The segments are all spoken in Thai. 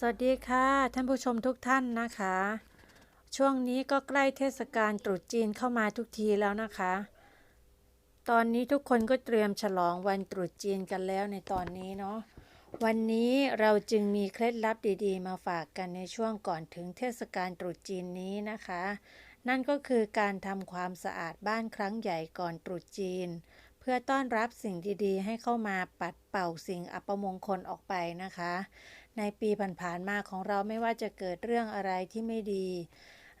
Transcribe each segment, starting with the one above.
สวัสดีค่ะ ท่านผู้ชมทุกท่านนะคะ ช่วงนี้ก็ใกล้เทศกาลตรุษจีนเข้ามาทุกทีแล้วนะคะ ตอนนี้ทุกคนก็เตรียมฉลองวันตรุษจีนกันแล้วในตอนนี้เนาะวันนี้เราจึงมีเคล็ดลับดีๆ มาฝากกันในช่วงก่อนถึงเทศกาลตรุษจีนนี้นะคะ นั่นก็คือการทำความสะอาดบ้านครั้งใหญ่ก่อนตรุษจีน พื่อต้อนรับสิ่งดีๆ ให้เข้ามาปัดเป่าสิ่งอัปมงคลออกไปนะคะ ในปีผ่านๆมาของเราไม่ว่าจะเกิดเรื่องอะไรที่ไม่ดี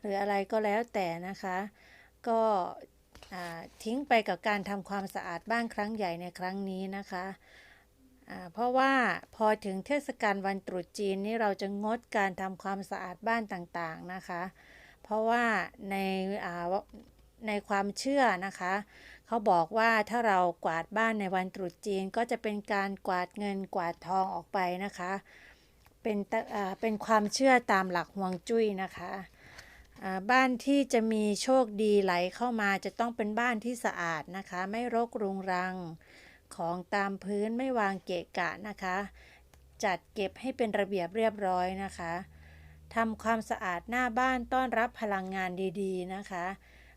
หรืออะไรก็แล้วแต่นะคะ ก็ทิ้งไปกับการทำความสะอาดบ้านครั้งใหญ่ในครั้งนี้นะคะเพราะว่าพอถึงเทศกาลวันตรุษจีนนี่เราจะงดการทำความสะอาดบ้านต่างๆนะคะ เพราะว่าในอ่า ในความเชื่อนะคะ เขาบอกว่าถ้าเรากวาดบ้านในวันตรุษจีนก็จะเป็นการกวาดเงินกวาดทองออกไปนะคะ เป็นตอเป็นความเชื่อตามหลักฮวงจุ้ยนะคะบ้านที่จะมีโชคดีไหลเข้ามาจะต้องเป็นบ้านที่สะอาดนะคะ ไม่รกรุงรังของตามพื้นไม่วางเกะกะนะคะ จัดเก็บให้เป็นระเบียบเรียบร้อยนะคะทำความสะอาดหน้าบ้านต้อนรับพลังงานดีๆนะคะ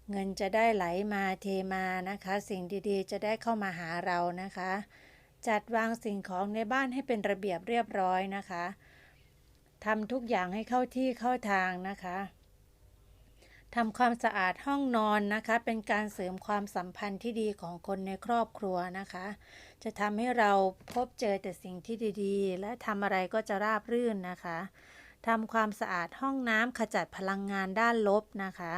เงินจะได้ไหลมาเทมานะคะ สิ่งดีๆ จะได้เข้ามาหาเรานะคะ จัดวางสิ่งของในบ้านให้เป็นระเบียบเรียบร้อยนะคะทำทุกอย่างให้เข้าที่เข้าทางนะคะทำความสะอาดห้องนอนนะคะ เป็นการเสริมความสัมพันธ์ที่ดีของคนในครอบครัวนะคะ จะทำให้เราพบเจอแต่สิ่งที่ดีๆ และทำอะไรก็จะราบรื่นนะคะทำความสะอาดห้องน้ำขจัดพลังงานด้านลบนะคะ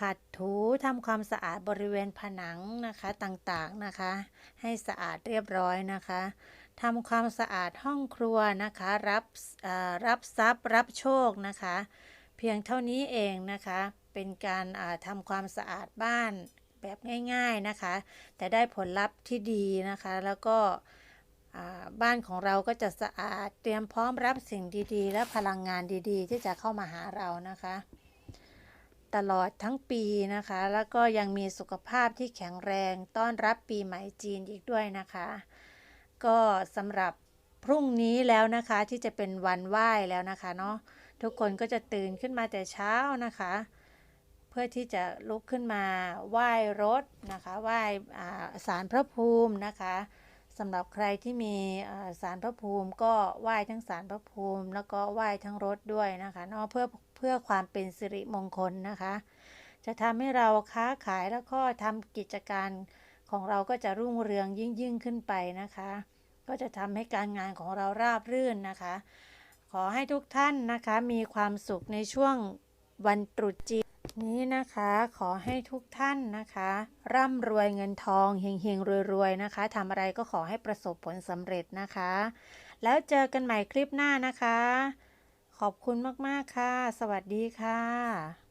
ขัดถูทำความสะอาดบริเวณผนังนะคะต่างๆนะคะ ให้สะอาดเรียบร้อยนะคะทำความสะอาดห้องครัวนะคะ รับอ่อรับทรัพย์รับโชคนะคะ เพียงเท่านี้เองนะคะ เป็นการอ่าทำความสะอาดบ้านแบบง่าย ๆนะคะ แต่ได้ผลลัพธ์ที่ดีนะคะ แล้วก็อ่าบ้านของเราก็จะสะอาดเตรียมพร้อมรับสิ่งดีๆ และพลังงานดีๆ ที่จะเข้ามาหาเรานะคะ ตลอดทั้งปีนะคะ แล้วก็ยังมีสุขภาพที่แข็งแรงต้อนรับปีใหม่จีนอีกด้วยนะคะ ก็สำหรับพรุ่งนี้แล้วนะคะที่จะเป็นวันไหว้แล้วนะคะเนาะทุกคนก็จะตื่นขึ้นมาแต่เช้านะคะ เพื่อที่จะลุกขึ้นมาไหว้รถนะคะไหว้อ่าศาลพระภูมินะคะ สำหรับใครที่มีอ่าศาลพระภูมิก็ไหว้ทั้งศาลพระภูมิ แล้วก็ไหว้ทั้งรถด้วยนะคะเนาะเพื่อเพื่อความเป็นสิริมงคลนะคะ จะทำให้เราค้าขายแล้วก็ทำกิจการของเราก็จะรุ่งเรืองยิ่งยิ่งขึ้นไปนะคะ ก็จะทำให้การงานของเราราบรื่นนะคะ ขอให้ทุกท่านนะคะมีความสุขในช่วงวันตรุษจีน นี้นะคะขอให้ทุกท่านนะคะ ร่ำรวยเงินทองเฮงๆรวยๆนะคะทำอะไรก็ขอให้ประสบผลสำเร็จนะคะ แล้วเจอกันใหม่คลิปหน้านะคะ ขอบคุณมากๆค่ะ สวัสดีค่ะ